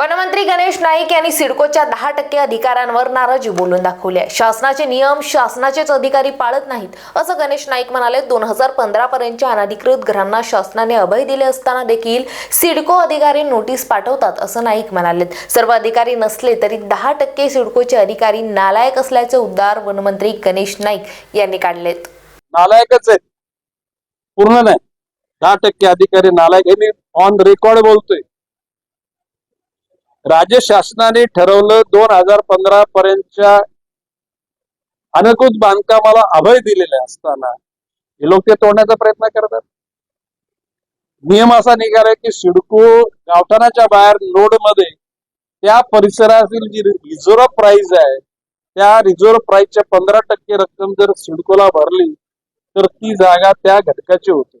वनमंत्री गणेश नाईक यांनी सिडकोच्या दहा टक्के अधिकाऱ्यांवर नाराजी बोलून दाखवली आहे. शासनाचे नियम शासनाचेच अधिकारी पाळत नाहीत असं गणेश नाईक म्हणाले. दोन हजार पंधरा पर्यंतच्या अनधिकृत घरांना शासनाने अभय दिले असताना देखील सिडको अधिकारी नोटीस पाठवतात असं नाईक म्हणाले. सर्व अधिकारी नसले तरी दहा टक्के सिडकोचे अधिकारी नालायक असल्याचे उद्गार वनमंत्री गणेश नाईक यांनी काढलेत. नालायकच आहेत. पूर्ण नाही. दहा टक्के अधिकारी नालायक हे मी ऑन रेकॉर्ड बोलतोय. राज्य शासनाने ठरवलं दोन हजार पंधरा पर्यंतच्या अनधिकृत बांधकामाला अभय दिलेले असताना हे लोक ते तोडण्याचा प्रयत्न करतात. नियम असा निघालाय की सिडको गावठाणाच्या बाहेर नोडमध्ये त्या परिसरातील जी रिझर्व्ह प्राइस आहे त्या रिझर्व्ह प्राइसच्या पंधरा टक्के रक्कम जर सिडकोला भरली तर ती जागा त्या घटकाची होते.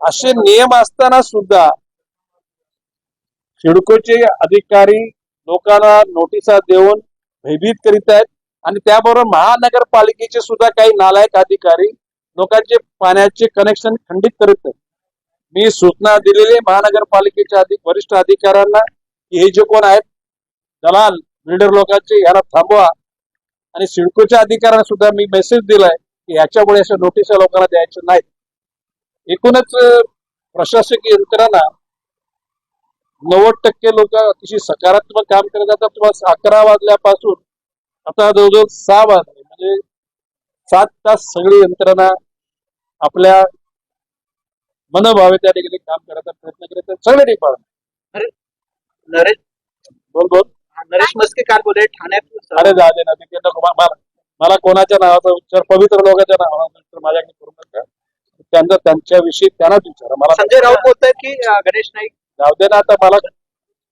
असे नियम असताना सुद्धा सिडकोचे अधिकारी लोकांना नोटिसा देऊन भयभीत करीत आहेत. आणि त्याबरोबर महानगरपालिकेचे सुद्धा काही नालायक अधिकारी लोकांचे पाण्याचे कनेक्शन खंडित करीत आहेत. मी सूचना दिलेली महानगरपालिकेच्या अधिक वरिष्ठ अधिकाऱ्यांना की हे जे कोण आहेत दलाल बिल्डर लोकांचे याला थांबवा. आणि सिडकोच्या अधिकाऱ्यांना सुद्धा मी मेसेज दिलाय की याच्यामुळे अशा नोटिसा लोकांना द्यायच्या नाहीत. एकूणच प्रशासकीय यंत्रणा नव्वद टक्के लोक अतिशय सकारात्मक काम करत जातात. तुम्हाला अकरा वाजल्यापासून आता जवळजवळ सहा वाजले. म्हणजे सात तास सगळी यंत्रणा आपल्या मनभावे त्या ठिकाणी काम करायचा प्रयत्न करत सगळे डिपार्टमेंट नरेश बोल बोल. नरेश मस्के काल बोले ठाण्यात अरे ना ते मा- मला मला कोणाच्या नावाचा उच्चार पवित्र लोकांच्या नावाचा उच्चार माझ्याकडे करू नका. त्यांचा त्यांच्याविषयी त्यांनाच विचारा. मला संजय राऊत बोलतायत की गणेश नाईक? जाऊ दे ना आता मला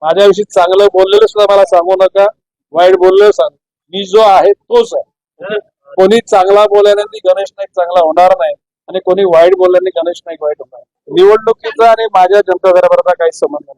माझ्याविषयी चांगलं बोललेलं सुद्धा मला सांगू नका. वाईट बोललेलं सांग. मी जो आहे तोच आहे. कोणी चांगला बोलल्याने गणेश नाईक चांगला होणार नाही आणि कोणी वाईट बोलल्याने गणेश नाईक वाईट होणार निवडणुकीचा आणि माझ्या जनता दरबाराचा काही संबंध नाही.